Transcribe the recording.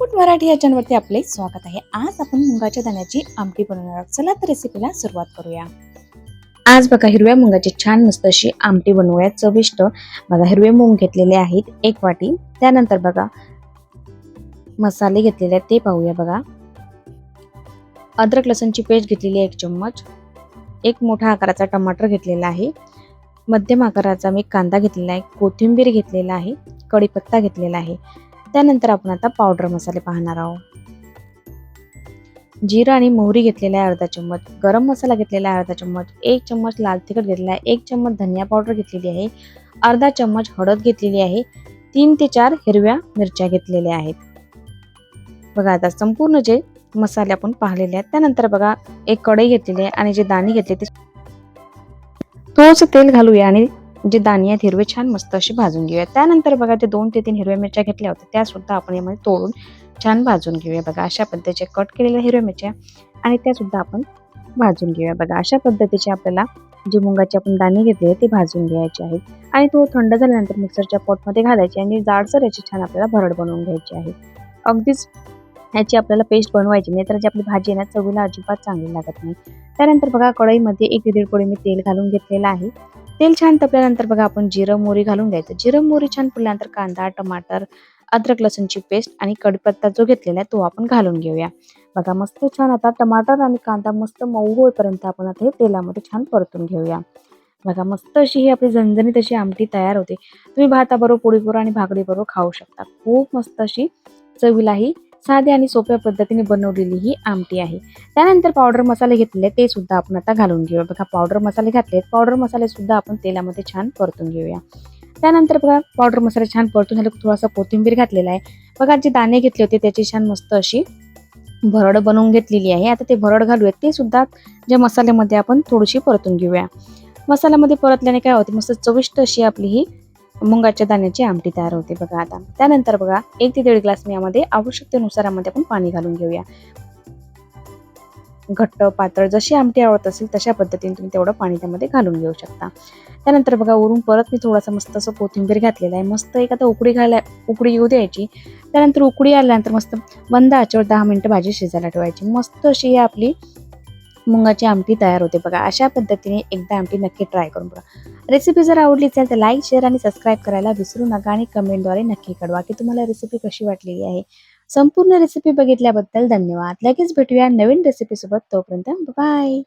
Food Marathi या चॅनलवरती आपले स्वागत आहे. आज आपण मुंगाच्या दाण्याची आमटी बनवणार आहोत. चला तर रेसिपीला सुरुवात करूया. आज बघा हिरव्या मुंगाची छान मस्त अशी आमटी बनवूया. चविष्ट. बघा हिरवे मूग घेतलेले आहेत एक वाटी. त्यानंतर बघा मसाले घेतलेले आहेत ते पाहूया बघा. अद्रक लसणची पेस्ट घेतलेली आहे एक चम्मच. एक मोठा आकाराचा टमाटर घेतलेला आहे. मध्यम आकाराचा मी कांदा घेतलेला आहे. कोथिंबीर घेतलेला आहे. कढीपत्ता घेतलेला आहे. त्यानंतर आपण आता पावडर मसाले पाहणार आहोत. जिरा आणि मोहरी घेतलेला आहे अर्धा चम्मच गरम मसाला घेतलेला आहे अर्धा चम्मच एक चम्मच लाल तिखट घेतलेला आहे एक चम्मच धनिया पावडर घेतलेली आहे अर्धा चम्मच हळद घेतलेली आहे तीन ते चार हिरव्या मिरच्या घेतलेल्या आहेत. बघा आता संपूर्ण जे मसाले आपण पाहिलेले आहेत त्यानंतर बघा एक कढई घेतलेली आहे आणि जे दाणे घेतले ते थोडंसं तेल घालूया आणि जे दाणे आहेत हिरवे छान मस्त असे भाजून घेऊया. त्यानंतर बघा ते दोन ते तीन हिरव्या मिरच्या घेतल्या होत्या. त्या सुद्धा आपण यामध्ये तोडून छान भाजून घेऊया. बघा अशा पद्धतीचे कट केलेल्या हिरव्या मिरच्या आणि त्या सुद्धा आपण भाजून घेऊया. बघा अशा पद्धतीचे आपल्याला जे मुंगाचे आपण दाणे घेतले ते भाजून घ्यायचे आहेत. आणि तो थंड झाल्यानंतर मिक्सरच्या पॉटमध्ये घालायचे आणि जाडसर याची छान आपल्याला भरड बनवून घ्यायची आहे. अगदीच ह्याची आपल्याला पेस्ट बनवायची नाही तर जी आपली भाजी आहे ना चवीला अजिबात चांगली लागत नाही. त्यानंतर बघा कढईमध्ये एक दीड पोळी मी तेल घालून घेतलेलं आहे. तेल छान तपल्यानंतर बघा आपण जिरं मोरी घालून घ्यायचं. जिरं मोहरी छान पुरल्यानंतर कांदा टमाटर अद्रक लसूणची पेस्ट आणि कढीपत्ता जो घेतलेला आहे तो आपण घालून घेऊया. बघा मस्त छान आता टमाटर आणि कांदा मस्त मऊ होईपर्यंत आपण आता हे तेलामध्ये छान परतून घेऊया. बघा मस्त अशी ही आपली झणझणीत अशी आमटी तयार होते. तुम्ही भाताबरोबर पोळीबरोबर आणि भाकरीबरोबर खाऊ शकता. खूप मस्त अशी चवीलाही साध्या आणि सोप्या पद्धतीने बनवलेली ही आमटी आहे. त्यानंतर पावडर मसाले घेतलेले ते सुद्धा आपण आता घालून घेऊया. बघा पावडर मसाले घातलेत. पावडर मसाले सुद्धा आपण तेलामध्ये छान परतून घेऊया. त्यानंतर बघा पावडर मसाले छान परतून झाले. थोडासा कोथिंबीर घातलेला आहे. बघा जे दाणे घेतले होते त्याची छान मस्त अशी भरड बनवून घेतलेली आहे. आता ते भरड घालूयात. ते सुद्धा ज्या मसाल्यामध्ये आपण थोडीशी परतून घेऊया. मसाल्यामध्ये परतल्याने काय होते? मस्त चविष्ट अशी आपली ही मुंगाच्या दाण्याची आमटी तयार होते बघा आता. त्यानंतर बघा एक ते दीड ग्लास मी यामध्ये आवश्यकतेनुसार यामध्ये आपण पाणी घालून घेऊया. घट्ट पातळ जशी आमटी आवडत असेल तशा पद्धतीने तुम्ही तेवढं पाणी त्यामध्ये घालून घेऊ शकता. त्यानंतर बघा वरून परत मी थोडासा मस्त असं कोथिंबीर घातलेला आहे. मस्त एक आता उकडी घाला उकडी येऊ द्यायची. त्यानंतर उकडी आल्यानंतर मस्त बंद आचेवर दहा मिनिटं भाजी शिजायला ठेवायची. मस्त अशी ही आपली मुंगाची आमटी तयार होते बघा. अशा पद्धतीने एकदा आमटी नक्की ट्राय करून बघा. रेसिपी जर आवडली असेल तर लाईक शेअर आणि सबस्क्राईब करायला विसरू नका आणि कमेंटद्वारे नक्की कळवा की तुम्हाला रेसिपी कशी वाटलेली आहे. संपूर्ण रेसिपी बघितल्याबद्दल धन्यवाद. लगेच भेटूया नवीन रेसिपीसोबत तोपर्यंत बाय